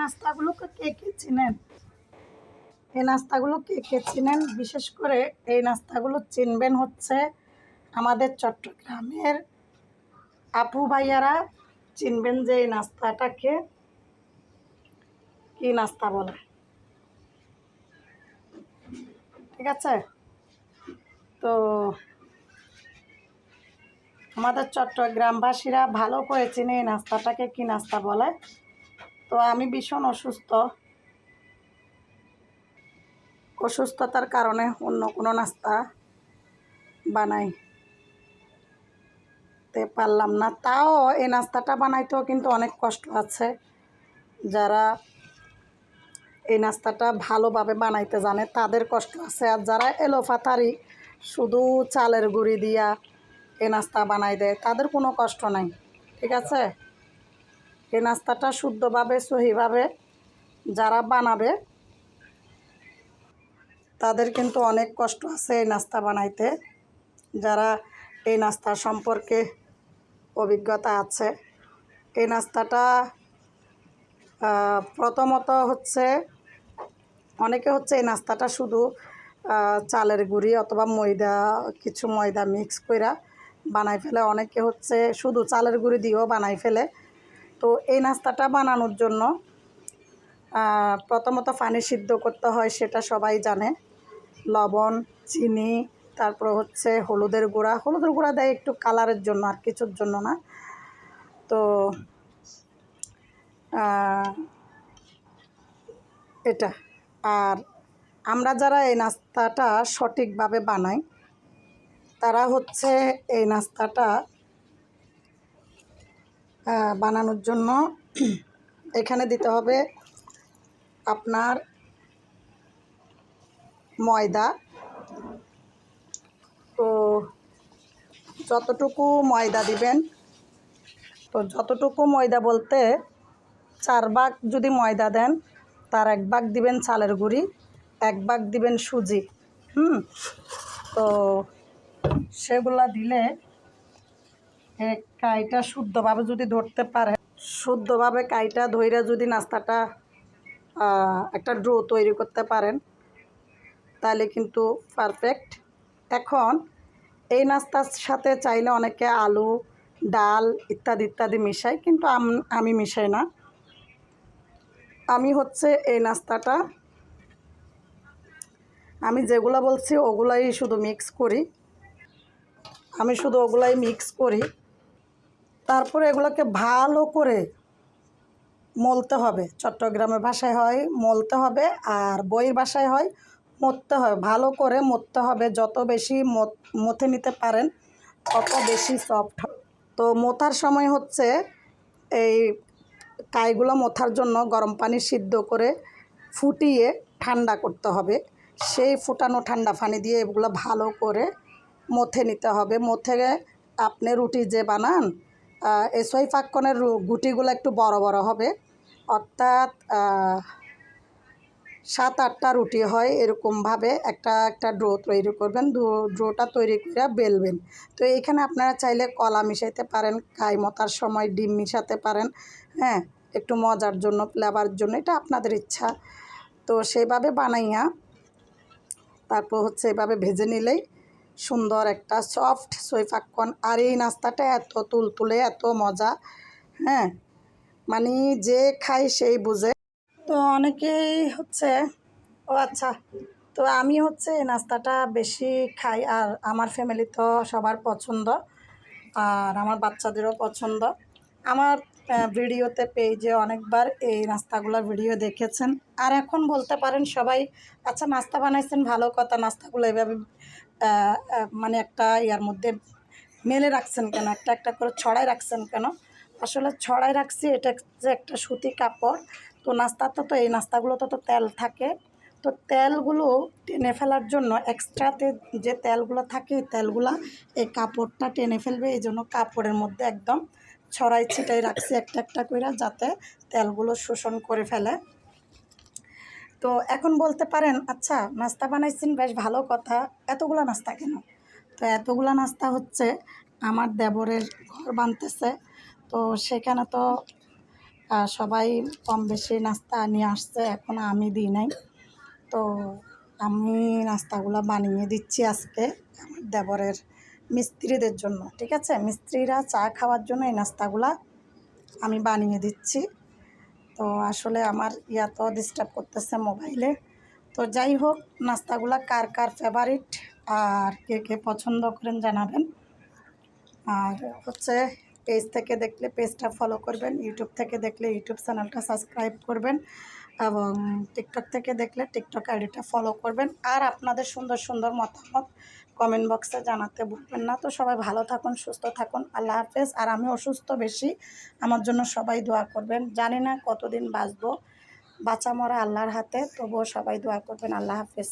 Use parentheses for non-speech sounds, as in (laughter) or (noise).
নাস্তাগুলোকে কে কে চিনেন? এই নাস্তাগুলো কে কে চিনেন? বিশেষ করে এই নাস্তাগুলো চিনবেন হচ্ছে আমাদের চট্টগ্রামের আপু ভাইয়ারা। চিনবেন যে এই নাস্তাটাকে। কি নাস্তা বলে? ঠিক আছে? তো আমাদের চট্টগ্রামবাসীরা ভালো করে চিনে এই নাস্তাটাকে কি নাস্তা বলে। তো আমি ভীষণ অসুস্থ। অসুস্থতার কারণে অন্য কোনো নাস্তা বানাই। তে পারলাম না। তাও এই নাস্তাটা বানাইতেও কিন্তু অনেক কষ্ট আছে। যারা এই নাস্তাটা ভালোভাবে বানাইতে জানে তাদের কষ্ট আছে। আর যারা এলোফাতারি শুধু চালের গুঁড়ি দিয়া এই নাস্তা বানাই দেয় তাদের কোনো কষ্ট নাই। ঠিক আছে? এই নাস্তাটা শুদ্ধভাবে, সহিভাবে যারা বানাবে, তাদের কিন্তু অনেক কষ্ট আছে এই নাস্তা বানাইতে। যারা এই নাস্তা সম্পর্কে অভিজ্ঞতা আছে, এই নাস্তাটা প্রথমত হচ্ছে, অনেকে হচ্ছে এই নাস্তাটা শুধু চালের গুঁড়ি অথবা ময়দা, কিছু ময়দা মিক্স কইরা বানাই ফেলে। অনেকে হচ্ছে শুধু চালের গুঁড়ি দিয়েও বানাই ফেলে। তো এই নাস্তাটা বানানোর জন্য প্রথমত পানি সিদ্ধ করতে হয় সেটা সবাই জানে। লবণ, চিনি, তারপর হচ্ছে হলুদের গুঁড়া। হলুদের গুঁড়া দেয় একটু কালারের জন্য আর কিছুর জন্য না। তো এটা। আর আমরা যারা এই নাস্তাটা সঠিকভাবে বানাই, তারা হচ্ছে এই নাস্তাটা বানানোর জন্য (clears throat) এখানে দিতে হবে আপনার ময়দা। তো যতটুকু ময়দা দিবেন, তো যতটুকু ময়দা বলতে চার ভাগ যদি ময়দা দেন, তার এক ভাগ দিবেন চালের গুঁড়ি, এক ভাগ দিবেন সুজি। হুম? তো সেগুলা দিলে কাইটা শুদ্ধভাবে যদি ধরতে পারে, শুদ্ধভাবে কাইটা ধইরা যদি নাস্তাটা একটা ড্রো তৈরি করতে পারেন তাহলে কিন্তু পারফেক্ট। এখন এই নাস্তার সাথে চাইলে অনেকে আলু, ডাল ইত্যাদি ইত্যাদি মিশাই কিন্তু আমি মিশাই না। আমি হচ্ছে এই নাস্তাটা, আমি যেগুলো বলছি ওগুলাই শুধু মিক্স করি। আমি শুধু ওগুলাই মিক্স করি। তারপরে এগুলোকে ভালো করে মলতে হবে। চট্টগ্রামের ভাষায় হয় মলতে হবে আর বইয়ের ভাষায় হয় মরতে হবে। ভালো করে মরতে হবে। যত বেশি মথে নিতে পারেন, তত বেশি সফট তো মোথার সময় হচ্ছে এই কাইগুলো মোথার জন্য গরম পানি সিদ্ধ করে ফুটিয়ে ঠান্ডা করতে হবে। সেই ফুটানো ঠান্ডা পানি দিয়ে এগুলো ভালো করে মথে নিতে হবে। মথে আপনি রুটি যে বানান সই পাক্কনের গুটিগুলো একটু বড় বড় হবে। অর্থাৎ সাত আটটা রুটি হয় এরকমভাবে। একটা একটা ড্রো তৈরি করবেন ড্রোটা তৈরি করে বেলবেন। তো এইখানে আপনারা চাইলে কলা মিশাইতে পারেন, কাই মতার সময় ডিম মিশাতে পারেন হ্যাঁ একটু মজার জন্য, ফ্লেভার জন্য, এটা আপনাদের ইচ্ছা। তো সেভাবে বানাইয়া, তারপর হচ্ছে এভাবে ভেজে নিলেই সুন্দর একটা সফট সৈফাক্কন। আর এই নাস্তাটা এত তুলতুলে, এত মজা হ্যাঁ? মানে যে খাই সেই বুঝে। তো অনেকেই হচ্ছে, ও আচ্ছা তো আমি হচ্ছে এই নাস্তাটা বেশি খাই। আর আমার ফ্যামিলি তো সবার পছন্দ, আর আমার বাচ্চাদেরও পছন্দ। আমার ভিডিওতে পেজে অনেকবার এই নাস্তাগুলোর ভিডিও দেখেছেন। আর এখন বলতে পারেন সবাই আচ্ছা নাস্তা বানাইছেন, ভালো কথা, নাস্তাগুলো এভাবে মানে একটা ইয়ার মধ্যে মেলে রাখছেন কেন? একটা একটা করে ছড়াই রাখছেন কেন? আসলে ছড়াই রাখছি, এটা যে একটা সুতি কাপড়। তো নাস্তাতে তো, এই নাস্তাগুলোতে তো তেল থাকে। তো তেলগুলো টেনে ফেলার জন্য এক্সট্রাতে যে তেলগুলো থাকে তেলগুলো এই কাপড়টা টেনে ফেলবে। এই জন্য কাপড়ের মধ্যে একদম ছড়াই ছিটাই রাখছি একটা একটা করে যাতে তেলগুলো শোষণ করে ফেলে। তো এখন বলতে পারেন আচ্ছা নাস্তা বানাইছেন, বেশ ভালো কথা। এতগুলো নাস্তা কেন? তো এতগুলো নাস্তা হচ্ছে, আমার দেবরের ঘর বানতেছে। তো সেখানে তো সবাই কম বেশি নাস্তা নিয়ে আসছে, এখন আমি দিই নাই। তো আমি নাস্তাগুলো বানিয়ে দিচ্ছি আজকে আমার দেবরের মিস্ত্রিদের জন্য, ঠিক আছে? মিস্ত্রিরা চা খাওয়ার জন্য এই নাস্তাগুলা আমি বানিয়ে দিচ্ছি। তো আসলে আমার ইয়া তো ডিস্টার্ব করতেছে মোবাইলে তো যাই হোক, নাস্তাগুলা কার কার ফেভারিট আর কে কে পছন্দ করেন জানাবেন। আর হচ্ছে পেজ থেকে দেখলে পেজটা ফলো করবেন ইউটিউব থেকে দেখলে ইউটিউব চ্যানেলটা সাবস্ক্রাইব করবেন এবং টিকটক থেকে দেখলে টিকটক আইডিটা ফলো করবেন। আর আপনাদের সুন্দর সুন্দর মতামত কমেন্ট বক্সে জানাতে ভুলবেন না। তো সবাই ভালো থাকুন, সুস্থ থাকুন। আল্লাহ হাফেজ। আর আমি অসুস্থ বেশি, আমার জন্য সবাই দোয়া করবেন। জানি না কতদিন বাঁচবো। বাঁচা মরা আল্লাহর হাতে, তবুও সবাই দোয়া করবেন। আল্লাহ হাফেজ।